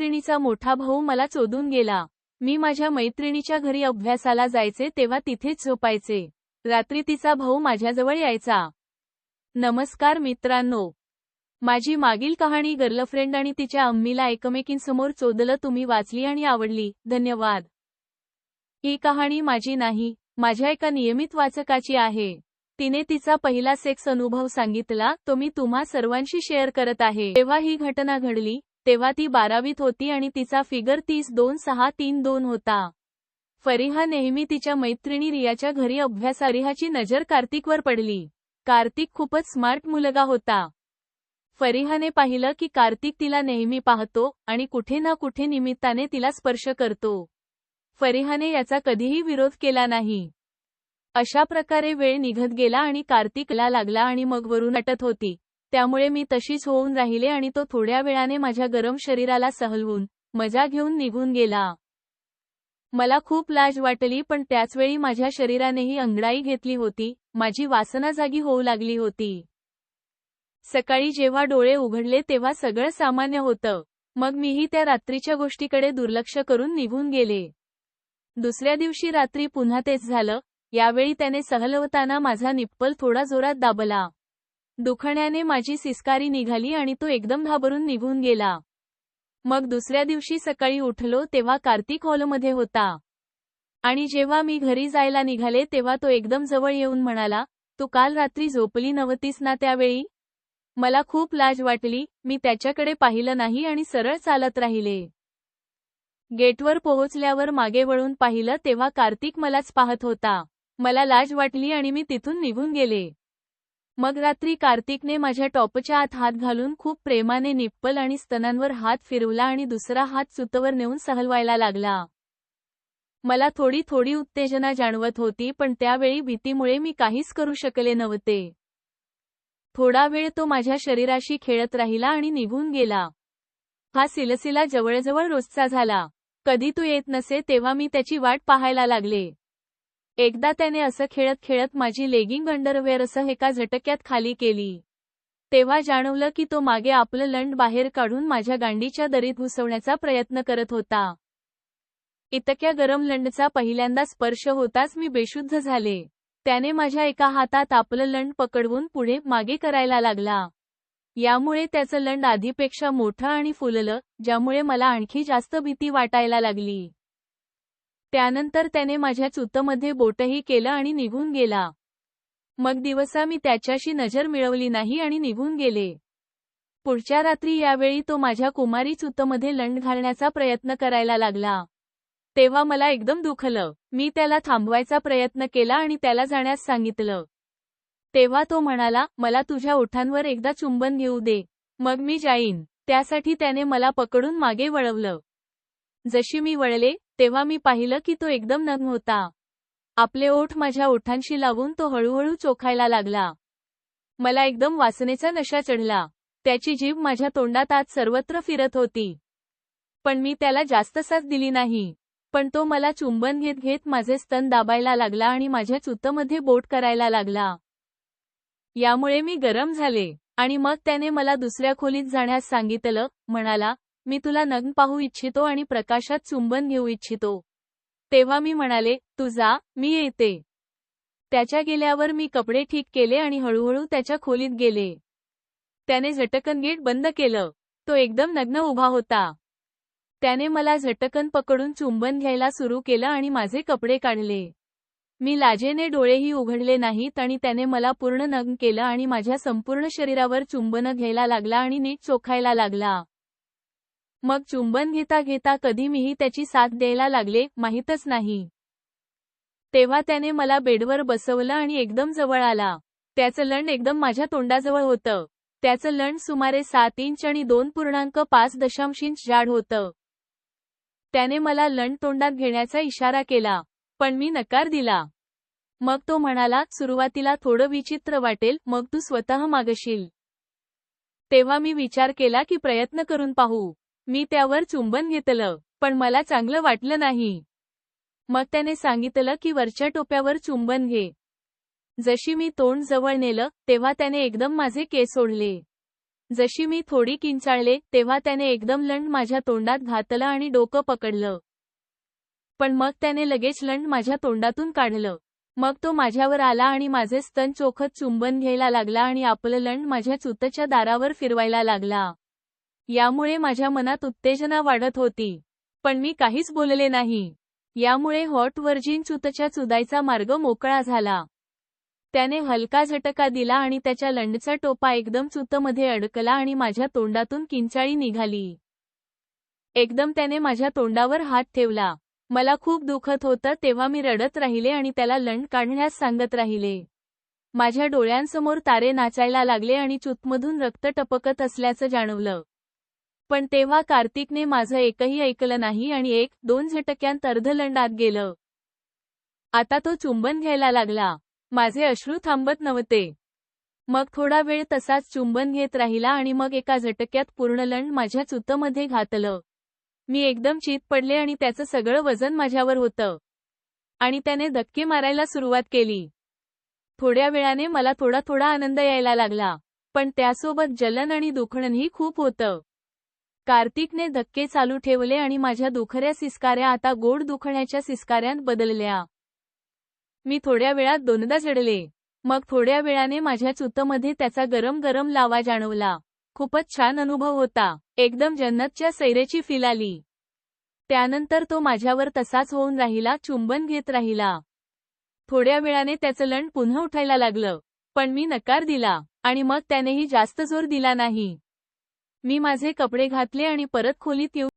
मैत्रिणीचा मोठा भाऊ मला चोदून गेला. मी माझ्या मैत्रिणीच्या घरी अभ्यासाला जायचे तेव्हा तिथेच झोपायचे. रात्री तिचा भाऊ माझ्याजवळ यायचा. नमस्कार मित्रांनो. माझी मागील कहाणी गर्लफ्रेंड आणि तिच्या अम्मीला एकमेकींसमोर चोदलं तुम्ही वाचली आणि आवडली. धन्यवाद. ही कहाणी माझी नाही माझ्या एका नियमित वाचकाची आहे. तिने तिचा पहिला सेक्स अनुभव सांगितला तो मी तुम्हा सर्वांशी शेअर करत आहे. तेव्हा ही घटना घडली तेव्हा ती बारावीत होती आणि तिचा फिगर तीस दोन सहा तीन दोन होता. फरिहा नेहमी तिच्या मैत्रिणी रियाच्या घरी अभ्यास रिहाची नजर कार्तिकवर पडली. कार्तिक खूपच स्मार्ट मुलगा होता. फरिहाने पाहिलं की कार्तिक तिला नेहमी पाहतो आणि कुठे ना कुठे निमित्ताने तिला स्पर्श करतो. फरिहाने याचा कधीही विरोध केला नाही. अशा प्रकारे वेळ निघत गेला आणि कार्तिकला लागला आणि मग वरून अटत होती. त्यामुळे मी तशीच होऊन राहिले आणि तो थोड्या वेळाने माझ्या गरम शरीराला सहलवून मजा घेऊन निघून गेला. मला खूप लाज वाटली पण त्याचवेळी माझ्या शरीरानेही अंगडाई घेतली होती माझी वासना जागी होऊ लागली होती. सकाळी जेव्हा डोळे उघडले तेव्हा सगळं सामान्य होतं. मग मीही त्या रात्रीच्या गोष्टीकडे दुर्लक्ष करून निघून गेले. दुसऱ्या दिवशी रात्री पुन्हा तेच झालं. यावेळी त्याने सहलवताना माझा निप्पल थोडा जोरात दाबला. दुखण्याने माझी सिस्कारी निघाली आणि तो एकदम घाबरून निघून गेला. मग दुसऱ्या दिवशी सकाळी उठलो तेव्हा कार्तिक हॉलमध्ये होता. आणि जेव्हा मी घरी जायला निघाले तेव्हा तो एकदम जवळ येऊन म्हणाला तू काल रात्री झोपली नव्हतीस ना त्यावेळी? मला खूप लाज वाटली मी त्याच्याकडे पाहिलं नाही आणि सरळ चालत राहिले. गेटवर पोहोचल्यावर मागे वळून पाहिलं तेव्हा कार्तिक मलाच पाहत होता. मला लाज वाटली आणि मी तिथून निघून गेले. मग रात्री कार्तिकने माझ्या टॉपच्या आत हात घालून खूप प्रेमाने निप्पल आणि स्तनांवर हात फिरवला आणि दुसरा हात सुतवर नेऊन सहलवायला लागला. मला थोडी थोडी उत्तेजना जाणवत होती पण त्यावेळी भीतीमुळे मी काहीच करू शकले नव्हते. थोडा वेळ तो माझ्या शरीराशी खेळत राहिला आणि निघून गेला. हा सिलसिला जवळजवळ रोजचा झाला. कधी तू येत नसे तेव्हा मी त्याची वाट पाहायला लागले. एकदा त्याने असं खेळत खेळत माझी लेगिंग अंडरवेअरसह एका झटक्यात खाली केली. तेव्हा जाणवलं की तो मागे आपलं लंड बाहेर काढून माझ्या गांडीच्या दरीत घुसवण्याचा प्रयत्न करत होता. इतक्या गरम लंडचा पहिल्यांदा स्पर्श होताच मी बेशुद्ध झाले. त्याने माझ्या एका हातात आपलं लंड पकडवून पुढे मागे करायला लागला. यामुळे त्याचं लंड आधीपेक्षा मोठं आणि फुललं ज्यामुळे मला आणखी जास्त भीती वाटायला लागली. त्यानंतर त्याने माझ्या चुतमध्ये बोटही केलं आणि निघून गेला. मग दिवसा मी त्याच्याशी नजर मिळवली नाही आणि निघून गेले. पुढच्या रात्री यावेळी तो माझ्या कुमारी चुतमध्ये लंड घालण्याचा प्रयत्न करायला लागला. तेव्हा मला एकदम दुखलं. मी त्याला थांबवायचा प्रयत्न केला आणि त्याला जाण्यास सांगितलं. तेव्हा तो म्हणाला मला तुझ्या ओठांवर एकदा चुंबन घेऊ दे. मग मी जाईन. त्यासाठी त्याने मला पकडून मागे वळवलं. जशी मी वळले तेव्हा मी पाहिलं की तो एकदम नग्न होता. आपले ओठ माझ्या ओठांशी लावून तो हळूहळू चोखायला लागला. मला एकदम वासनेचा नशा चढला. त्याची जीभ माझ्या तोंडात आत सर्वत्र फिरत होती. पण मी त्याला जास्त साथ दिली नाही. पण तो मला चुंबन घेत घेत माझे स्तन दाबायला लागला आणि माझ्या चुतमध्ये बोट करायला लागला. यामुळे मी गरम झाले आणि मग त्याने मला दुसऱ्या खोलीत जाण्यास सांगितलं म्हणाला मी तुला नग्न पाहू इच्छितो आणि प्रकाशात चुंबन घेऊ इच्छितो. तेव्हा मी म्हणाले तू जा मी येते. त्याच्या गेल्यावर मी कपडे ठीक केले आणि हळूहळू त्याच्या खोलीत गेले. त्याने झटकन गेट बंद केलं. तो एकदम नग्न उभा होता. त्याने मला झटकन पकडून चुंबन घ्यायला सुरू केलं आणि माझे कपडे काढले. मी लाजेने डोळेही उघडले नाहीत आणि त्याने मला पूर्ण नग्न केलं आणि माझ्या संपूर्ण शरीरावर चुंबन घ्यायला लागला आणि नीट चोखायला लागला. मग चुंबन घेता घेता कधी मीही त्याची साथ द्यायला लागले माहीतच नाही. तेव्हा त्याने मला बेडवर बसवलं आणि एकदम जवळ आला. त्याचं लंड एकदम माझ्या तोंडाजवळ होतं. त्याचं लंड सुमारे सात इंच आणि दोन पूर्णांक पाच दशांश इंच जाड होतं. त्याने मला लंड तोंडात घेण्याचा इशारा केला पण मी नकार दिला. मग तो म्हणाला सुरुवातीला थोडं विचित्र वाटेल मग तू स्वतः मागशील. तेव्हा मी विचार केला की प्रयत्न करून पाहू. मी त्यावर चुंबन घेतलं पण मला चांगलं वाटलं नाही. मग त्याने सांगितलं की वरच्या टोप्यावर चुंबन घे. जशी मी तोंड जवळ नेलं तेव्हा त्याने एकदम माझे केस सोडले जशी मी थोडी किंचाळले तेव्हा त्याने एकदम लंड माझ्या तोंडात घातलं आणि डोकं पकडलं. पण मग त्याने लगेच लंड माझ्या तोंडातून काढलं. मग तो माझ्यावर आला आणि माझे स्तन चोखत चुंबन घ्यायला लागला आणि आपलं लंड माझ्या चुतच्या दारावर फिरवायला लागला. यामुळे माझ्या मनात उत्तेजना वाढत होती. पण मी काहीच बोलले नाही. यामुळे हॉट वर्जिन चुतच्या चुदायचा मार्ग मोकळा झाला. त्याने हलका झटका दिला आणि त्याच्या लंडचा टोपा एकदम चुतमध्ये अडकला आणि माझ्या तोंडातून किंचाळी निघाली. एकदम त्याने माझ्या तोंडावर हात ठेवला. मला खूप दुखत होतं तेव्हा मी रडत राहिले आणि त्याला लंड काढण्यास सांगत राहिले. माझ्या डोळ्यांसमोर तारे नाचायला लागले आणि चुतमधून रक्त टपकत असल्याचं जाणवलं. पण तेव्हा कार्तिकने माझं एकही ऐकलं नाही आणि एक दोन झटक्यांत अर्धलंडात गेलं. आता तो चुंबन घ्यायला लागला. माझे अश्रू थांबत नव्हते. मग थोडा वेळ तसाच चुंबन घेत राहिला आणि मग एका झटक्यात पूर्ण लंड माझ्या चुतमध्ये घातलं. मी एकदम चीत पडले आणि त्याचं सगळं वजन माझ्यावर होतं. आणि त्याने धक्के मारायला सुरुवात केली. थोड्या वेळाने मला थोडा थोडा आनंद यायला लागला. पण त्यासोबत जलन आणि दुखणंही खूप होतं. कार्तिकने धक्के चालू ठेवले आणि माझ्या दुखऱ्या सिस्काऱ्या आता गोड दुखण्याच्या सिस्काऱ्यांत बदलल्या. मी थोड्या वेळात दोनदा जडले मग थोड्या वेळाने माझ्या चुतमध्ये त्याचा गरम गरम लावा जाणवला. खूपच छान अनुभव होता. एकदम जन्नतच्या सैरेची फील आली. त्यानंतर तो माझ्यावर तसाच होऊन राहिला चुंबन घेत राहिला. थोड्या वेळाने त्याचं लंड पुन्हा उठायला लागलं. पण मी नकार दिला. आणि मग त्यानेही जास्त जोर दिला नाही. मी माझे कपडे घातले आणि परत खोलीत येऊ